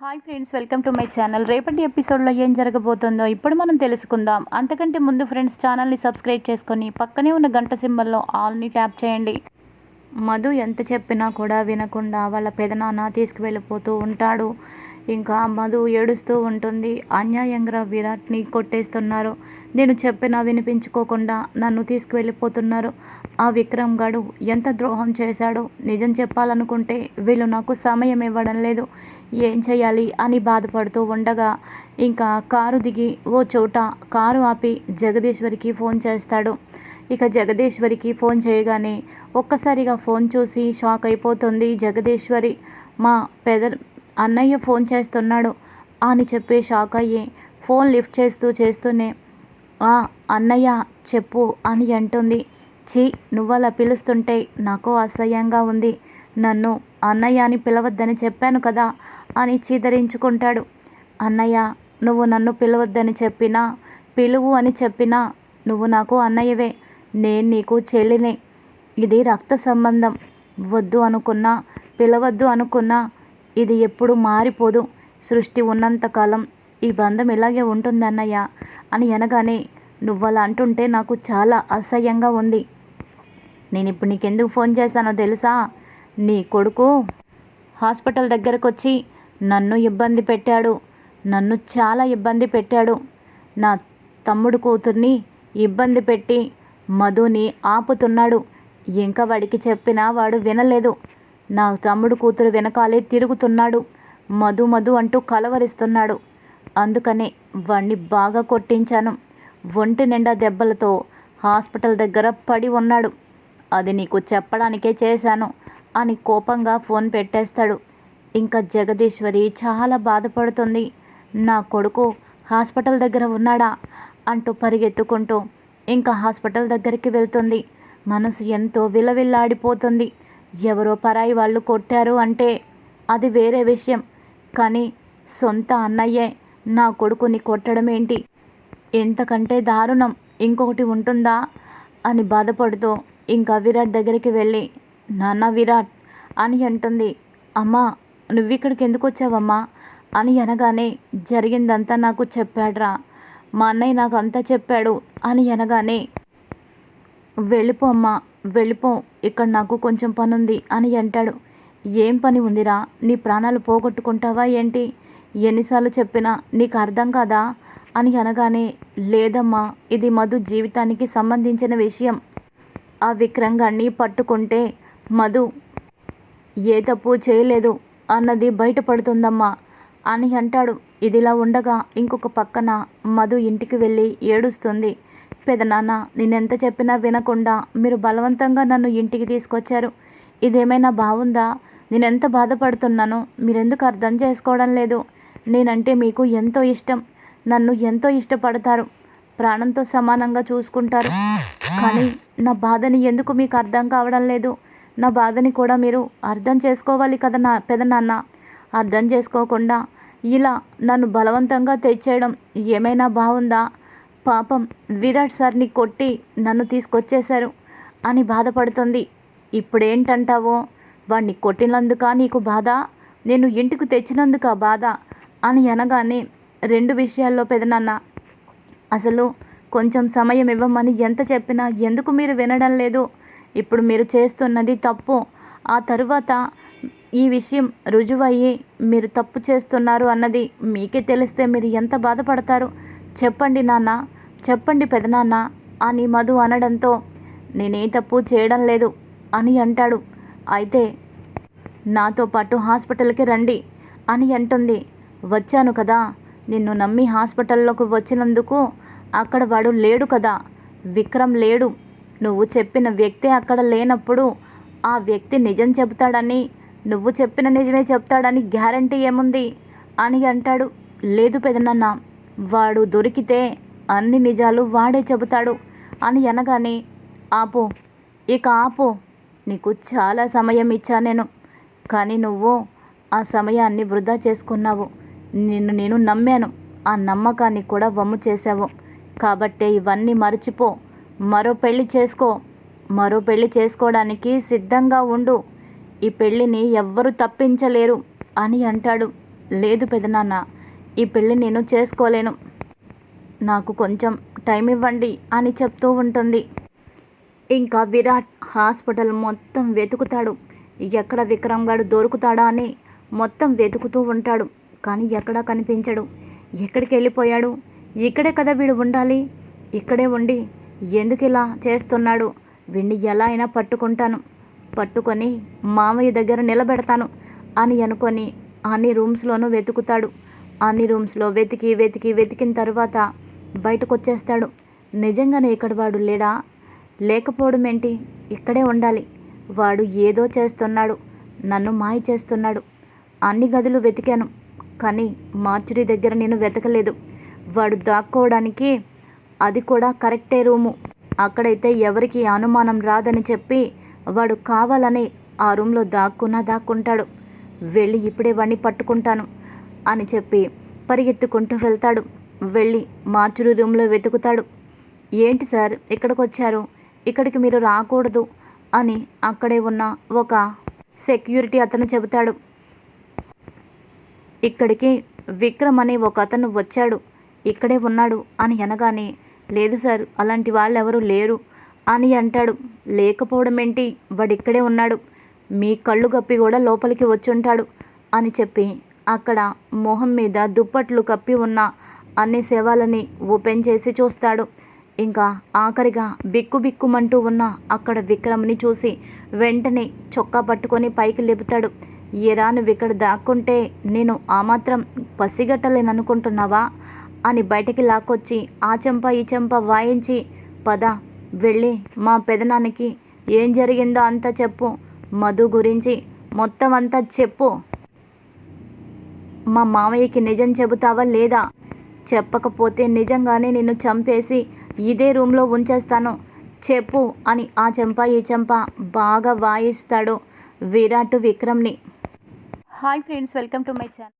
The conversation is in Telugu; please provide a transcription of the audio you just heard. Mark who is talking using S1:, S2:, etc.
S1: Hi friends welcome to my channel రేపటి ఎపిసోడ్లో ఏం జరగబోతుందో ఇప్పుడు మనం తెలుసుకుందాం. అంతకంటే ముందు ఫ్రెండ్స్ ఛానల్ని సబ్స్క్రైబ్ చేసుకొని పక్కనే ఉన్న గంట సింబల్లో ఆల్ని ట్యాప్ చేయండి. మధు ఎంత చెప్పినా కూడా వినకుండా వాళ్ళ పెదనాన్న తీసుకువెళ్ళిపోతూ ఉంటాడు. ఇంకా మధు ఏడుస్తూ ఉంటుంది. అన్యాయంగా విరాట్ని కొట్టేస్తున్నారు. నేను చెప్పినా వినిపించుకోకుండా నన్ను తీసుకువెళ్ళిపోతున్నారు. ఆ విక్రమ్ గాడు ఎంత ద్రోహం చేశాడో నిజం చెప్పాలనుకుంటే వీళ్ళు నాకు సమయం ఇవ్వడం లేదు. ఏం చేయాలి అని బాధపడుతూ ఉండగా ఇంకా కారు దిగి ఓ చోట కారు ఆపి జగదీశ్వరికి ఫోన్ చేస్తాడు. ఇక జగదీశ్వరికి ఫోన్ చేయగానే ఒక్కసారిగా ఫోన్ చూసి షాక్ అయిపోతుంది జగదీశ్వరి. మా పెద అన్నయ్య ఫోన్ చేస్తున్నాడు. అని చెప్పి షాక్ అయ్యి ఫోన్ లిఫ్ట్ చేస్తూ చేస్తూనే ఆ అన్నయ్య చెప్పు అని అంటుంది. ఛీ నువ్వలా పిలుస్తుంటే నాకు అసహ్యంగా ఉంది. నన్ను అన్నయ్య అని పిలవద్దని చెప్పాను కదా అని చీదరించుకుంటాడు. అన్నయ్య నువ్వు నన్ను పిలవద్దని చెప్పినా పిలువు అని చెప్పినా నువ్వు నాకు అన్నయ్యవే. నేను నీకు చెల్లినే. ఇది రక్త సంబంధం. వద్దు అనుకున్నా పిలవద్దు అనుకున్నా ఇది ఎప్పుడు మారిపోదు. సృష్టి ఉన్నంతకాలం ఈ బంధం ఇలాగే ఉంటుందన్నయ్య అని అనగానే నువ్వలా అంటుంటే నాకు చాలా అసహ్యంగా ఉంది. నేను ఇప్పుడు నీకెందుకు ఫోన్ చేశానో తెలుసా? నీ కొడుకు హాస్పిటల్ దగ్గరకు వచ్చి నన్ను ఇబ్బంది పెట్టాడు. నన్ను చాలా ఇబ్బంది పెట్టాడు. నా తమ్ముడు కూతుర్ని ఇబ్బంది పెట్టి మధుని ఆపుతున్నాడు. ఇంకా వాడికి చెప్పినా వాడు వినలేదు. నా తమ్ముడు కూతురు వెనకాలే తిరుగుతున్నాడు. మధు మధు అంటూ కలవరిస్తున్నాడు. అందుకనే వాణ్ణి బాగా కొట్టించాను. ఒంటి నిండా దెబ్బలతో హాస్పిటల్ దగ్గర పడి ఉన్నాడు. అది నీకు చెప్పడానికే చేశాను అని కోపంగా ఫోన్ పెట్టేస్తాడు. ఇంకా జగదీశ్వరి చాలా బాధపడుతుంది. నా కొడుకు హాస్పిటల్ దగ్గర ఉన్నాడా అంటూ పరిగెత్తుకుంటూ ఇంకా హాస్పిటల్ దగ్గరికి వెళ్తుంది. మనసు ఎంతో విలవిల్లాడిపోతుంది. ఎవరో పరాయి వాళ్ళు కొట్టారు అంటే అది వేరే విషయం. కానీ సొంత అన్నయ్యే నా కొడుకుని కొట్టడం ఏంటి ఎంతకంటే దారుణం. ఇంకొకటి ఉంటుందా? అని బాధపడుతూ ఇంకా విరాట్ దగ్గరికి వెళ్ళి నాన్న విరాట్ అని అంటుంది. అమ్మా నువ్వు ఇక్కడికి ఎందుకు వచ్చావమ్మా అని అనగానే జరిగిందంతా నాకు చెప్పాడ్రా. మా అన్నయ్య నాకు అంతా చెప్పాడు అని అనగానే వెళ్ళిపో అమ్మా. వెళ్ళిపో ఇక్కడ నాకు కొంచెం పని ఉంది అని అంటాడు. ఏం పని ఉందిరా? నీ ప్రాణాలు పోగొట్టుకుంటావా ఏంటి? ఎన్నిసార్లు చెప్పినా నీకు అర్థం కాదా? అని అనగానే లేదమ్మా ఇది మధు జీవితానికి సంబంధించిన విషయం. ఆ విక్రంగాన్ని పట్టుకుంటే మధు ఏ తప్పు చేయలేదు అన్నది బయటపడుతుందమ్మా అని అంటాడు. ఇదిలా ఉండగా ఇంకొక పక్కన మధు ఇంటికి వెళ్ళి ఏడుస్తుంది. పెదనాన్న నేనెంత చెప్పినా వినకుండా మీరు బలవంతంగా నన్ను ఇంటికి తీసుకొచ్చారు. ఇదేమైనా బాగుందా నేనెంత బాధపడుతున్నానో మీరెందుకు అర్థం చేసుకోవడం లేదు. నేనంటే మీకు ఎంతో ఇష్టం. నన్ను ఎంతో ఇష్టపడతారు. ప్రాణంతో సమానంగా చూసుకుంటారు. కానీ నా బాధని ఎందుకు మీకు అర్థం కావడం లేదు? నా బాధని కూడా మీరు అర్థం చేసుకోవాలి కదా నా పెదనాన్న అర్థం చేసుకోకుండా ఇలా నన్ను బలవంతంగా తెచ్చేయడం ఏమైనా బాగుందా పాపం విరాట్ సార్ని కొట్టి నన్ను తీసుకొచ్చేశారు అని బాధపడుతుంది. ఇప్పుడేంటంటావో? వాడిని కొట్టినందుక నీకు బాధ? నేను ఇంటికి తెచ్చినందుక బాధ? అని అనగానే రెండు విషయాల్లో పెదనాన్న. అసలు కొంచెం సమయం ఇవ్వమని ఎంత చెప్పినా ఎందుకు మీరు వినడం లేదు? ఇప్పుడు మీరు చేస్తున్నది తప్పు. ఆ తరువాత ఈ విషయం రుజువయ్యి మీరు తప్పు చేస్తున్నారు అన్నది మీకే తెలిస్తే మీరు ఎంత బాధపడతారు? చెప్పండి నాన్న. చెప్పండి పెదనాన్న అని మధు అనడంతో నేనే తప్పు చేయడం లేదు అని అంటాడు. అయితే నాతో పాటు హాస్పిటల్కి రండి అని అంటుంది. వచ్చాను కదా నిన్ను నమ్మి హాస్పిటల్లోకి వచ్చినందుకు అక్కడ వాడు లేడు కదా విక్రమ్ లేడు. నువ్వు చెప్పిన వ్యక్తి అక్కడ లేనప్పుడు ఆ వ్యక్తి నిజం చెబుతాడని నువ్వు చెప్పిన నిజమే చెప్తాడని గ్యారంటీ ఏముంది అని అంటాడు. లేదు పెదనన్న వాడు దొరికితే అన్ని నిజాలు వాడే చెబుతాడు. అని అనగానే ఆపు ఇక ఆపు. నీకు చాలా సమయం ఇచ్చా నేను. కానీ నువ్వు ఆ సమయాన్ని వృధా చేసుకున్నావు. నిన్ను నేను నమ్మాను. ఆ నమ్మకాన్ని కూడా వమ్ము చేశావు. కాబట్టే ఇవన్నీ మర్చిపో. మరో పెళ్ళి చేసుకో. మరో పెళ్ళి చేసుకోవడానికి సిద్ధంగా ఉండు. ఈ పెళ్ళిని ఎవ్వరూ తప్పించలేరు అని అంటాడు. లేదు పెదనాన్న. ఈ పెళ్ళి నేను చేసుకోలేను. నాకు కొంచెం టైం ఇవ్వండి అని చెప్తూ ఉంటుంది. ఇంకా విరాట్ హాస్పిటల్ మొత్తం వెతుకుతాడు. ఎక్కడ విక్రమ్ గారు దొరుకుతాడా అని మొత్తం వెతుకుతూ ఉంటాడు. కానీ ఎక్కడా కనిపించడు. ఎక్కడికి వెళ్ళిపోయాడు? ఇక్కడే కదా వీడు ఉండాలి? ఇక్కడే ఉండి ఎందుకు ఇలా చేస్తున్నాడు? వీడిని ఎలా అయినా పట్టుకుంటాను. పట్టుకొని మామయ్య దగ్గర నిలబెడతాను అని అనుకొని అన్ని రూమ్స్లోనూ వెతుకుతాడు. అన్ని రూమ్స్లో వెతికి వెతికి వెతికిన తర్వాత బయటకు వచ్చేస్తాడు నిజంగానే ఇక్కడ వాడు లేడా? లేకపోవడం ఏంటి? ఇక్కడే ఉండాలి. వాడు ఏదో చేస్తున్నాడు. నన్ను మాయ చేస్తున్నాడు. అన్ని గదులు వెతికాను. కానీ మార్చురి దగ్గర నేను వెతకలేదు. వాడు దాక్కోవడానికి అది కూడా కరెక్టే రూము. అక్కడైతే ఎవరికి అనుమానం రాదని చెప్పి వాడు కావాలని ఆ రూమ్లో దాక్కున్నా దాక్కుంటాడు. వెళ్ళి ఇప్పుడే వాడిని పట్టుకుంటాను అని చెప్పి పరిగెత్తుకుంటూ వెళ్తాడు. వెళ్ళి మార్చురీ రూమ్లో వెతుకుతాడు. ఏంటి సార్ ఇక్కడికి వచ్చారు ఇక్కడికి మీరు రాకూడదు అని అక్కడే ఉన్న ఒక సెక్యూరిటీ అతను చెబుతాడు. ఇక్కడికి విక్రమ్ అనే ఒక అతను వచ్చాడు. ఇక్కడే ఉన్నాడు అని అనగానే లేదు సార్ అలాంటి వాళ్ళు ఎవరు లేరు అని అంటాడు. లేకపోవడం ఏంటి వాడు ఇక్కడే ఉన్నాడు. మీ కళ్ళు కప్పి కూడా లోపలికి వచ్చుంటాడు అని చెప్పి అక్కడ మొహం మీద దుప్పట్లు కప్పి ఉన్న అన్ని శవాలని ఓపెన్ చేసి చూస్తాడు. ఇంకా ఆఖరిగా బిక్కు బిక్కుమంటూ ఉన్న అక్కడ విక్రమ్ని చూసి వెంటనే చొక్కా పట్టుకొని పైకి లేపుతాడు. ఎరా నువ్వు ఇక్కడ దాక్కుంటే నేను ఆ మాత్రం పసిగట్టలేననుకుంటున్నావా? అని బయటికి లాక్కొచ్చి ఆ చెంప ఈ చెంప వాయించి పద వెళ్ళి మా పెదనానికి ఏం జరిగిందో అంతా చెప్పు మధు గురించి మొత్తం అంతా చెప్పు. మా మామయ్యకి నిజం చెబుతావా లేదా? చెప్పకపోతే నిజంగానే నిన్ను చంపేసి ఇదే రూమ్లో ఉంచేస్తాను. చెప్పు అని ఆ చెంప ఈ చెంప బాగా వాయిస్తాడు Virat విక్రమ్ని. Hi friends welcome to my channel.